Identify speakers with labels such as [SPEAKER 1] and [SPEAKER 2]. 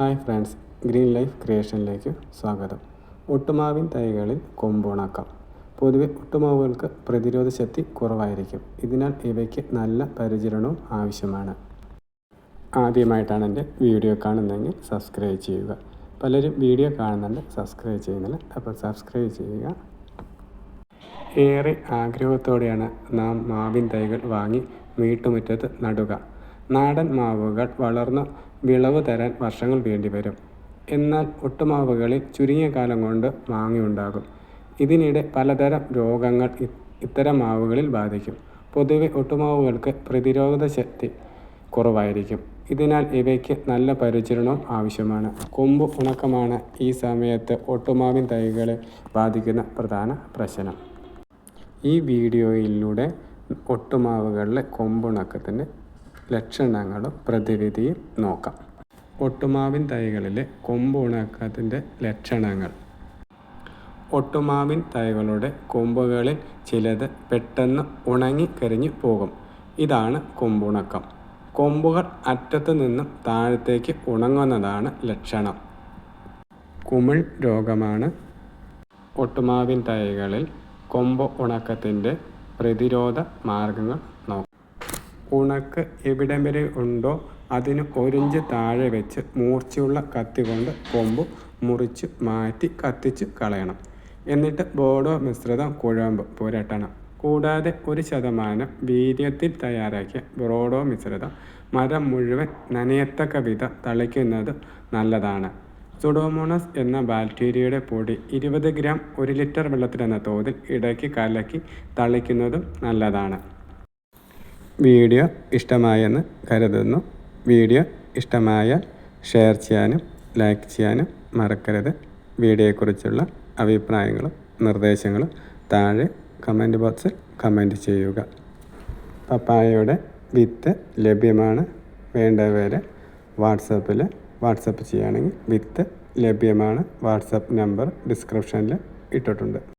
[SPEAKER 1] Hi friends green life ക്രിയേഷനിലേക്ക് സ്വാഗതം. ഒട്ടുമാവിൻ തൈകളിൽ കൊമ്പുണക്കം പൊതുവെ ഒട്ടുമാവുകൾക്ക് പ്രതിരോധ ശക്തി കുറവായിരിക്കും. ഇതിനാൽ ഇവയ്ക്ക് നല്ല പരിചരണവും ആവശ്യമാണ്. ആദ്യമായിട്ടാണ് എന്റെ വീഡിയോ കാണുന്നതെങ്കിൽ സബ്സ്ക്രൈബ് ചെയ്യുക. പലരും വീഡിയോ കാണുന്നുണ്ട് സബ്സ്ക്രൈബ് ചെയ്യുന്നില്ല അപ്പോൾ സബ്സ്ക്രൈബ് ചെയ്യുക. ഏറെ ആഗ്രഹത്തോടെയാണ് നാം മാവിൻ തൈകൾ വാങ്ങി വീട്ടുമുറ്റത്ത് നടുക. നാടൻ മാവുകൾ വളർന്ന് വിളവ് തരാൻ വർഷങ്ങൾ വേണ്ടിവരും. എന്നാൽ ഒട്ടുമാവുകളിൽ ചുരുങ്ങിയ കാലം കൊണ്ട് മാങ്ങയുണ്ടാകും. ഇതിനിടെ പലതരം രോഗങ്ങൾ ഇത്തരം മാവുകളിൽ ബാധിക്കും. പൊതുവെ ഒട്ടുമാവുകൾക്ക് പ്രതിരോധ ശക്തി കുറവായിരിക്കും. ഇതിനാൽ ഇവയ്ക്ക് നല്ല പരിചരണവും ആവശ്യമാണ്. കൊമ്പ് ഉണക്കമാണ് ഈ സമയത്ത് ഒട്ടുമാവിൻ തൈകളെ ബാധിക്കുന്ന പ്രധാന പ്രശ്നം. ഈ വീഡിയോയിലൂടെ ഒട്ടുമാവുകളിലെ കൊമ്പുണക്കത്തിന്റെ ലക്ഷണങ്ങളും പ്രതിവിധിയും നോക്കാം. ഒട്ടുമാവിൻ തൈകളിലെ കൊമ്പുണക്കത്തിന്റെ ലക്ഷണങ്ങൾ. ഒട്ടുമാവിൻ തൈകളുടെ കൊമ്പുകളിൽ ചിലത് പെട്ടെന്ന് ഉണങ്ങിക്കരിഞ്ഞു പോകും. ഇതാണ് കൊമ്പുണക്കം. കൊമ്പുകൾ അറ്റത്തു നിന്നും താഴത്തേക്ക് ഉണങ്ങുന്നതാണ് ലക്ഷണം. കുമിൾ രോഗമാണ്. ഒട്ടുമാവിൻ തൈകളിൽ കൊമ്പ് ഉണക്കത്തിന്റെ പ്രതിരോധ മാർഗങ്ങൾ നോക്കാം. ഉണക്ക് എവിടം വരെ ഉണ്ടോ അതിന് ഒരിഞ്ച് താഴെ വെച്ച് മൂർച്ചയുള്ള കത്തി കൊണ്ട് കൊമ്പ് മുറിച്ച് മാറ്റി കത്തിച്ച് കളയണം. എന്നിട്ട് ബോഡോ മിശ്രിതം കുഴമ്പ് പുരട്ടണം. കൂടാതെ ഒരു ശതമാനം വീര്യത്തിൽ തയ്യാറാക്കിയ ബ്രോഡോ മിശ്രിതം മരം മുഴുവൻ നനയത്തക്ക വിധം തളിക്കുന്നത് നല്ലതാണ്. സുഡോമോണസ് എന്ന ബാക്ടീരിയയുടെ പൊടി ഇരുപത് ഗ്രാം ഒരു ലിറ്റർ വെള്ളത്തിലെന്ന തോതിൽ ഇടയ്ക്ക് കലക്കി തളിക്കുന്നതും നല്ലതാണ്. വീഡിയോ ഇഷ്ടമായെന്ന് കരുതുന്നു. വീഡിയോ ഇഷ്ടമായാൽ ഷെയർ ചെയ്യാനും ലൈക്ക് ചെയ്യാനും മറക്കരുത്. വീഡിയോയെക്കുറിച്ചുള്ള അഭിപ്രായങ്ങളും നിർദ്ദേശങ്ങളും താഴെ കമന്റ് ബോക്സിൽ കമന്റ് ചെയ്യുക. പപ്പായയുടെ വിത്ത് ലഭ്യമാണ്. വേണ്ടവരെ വാട്സപ്പിൽ വാട്സപ്പ് ചെയ്യുകയാണെങ്കിൽ വിത്ത് ലഭ്യമാണ്. വാട്സപ്പ് നമ്പർ ഡിസ്ക്രിപ്ഷനിൽ ഇട്ടിട്ടുണ്ട്.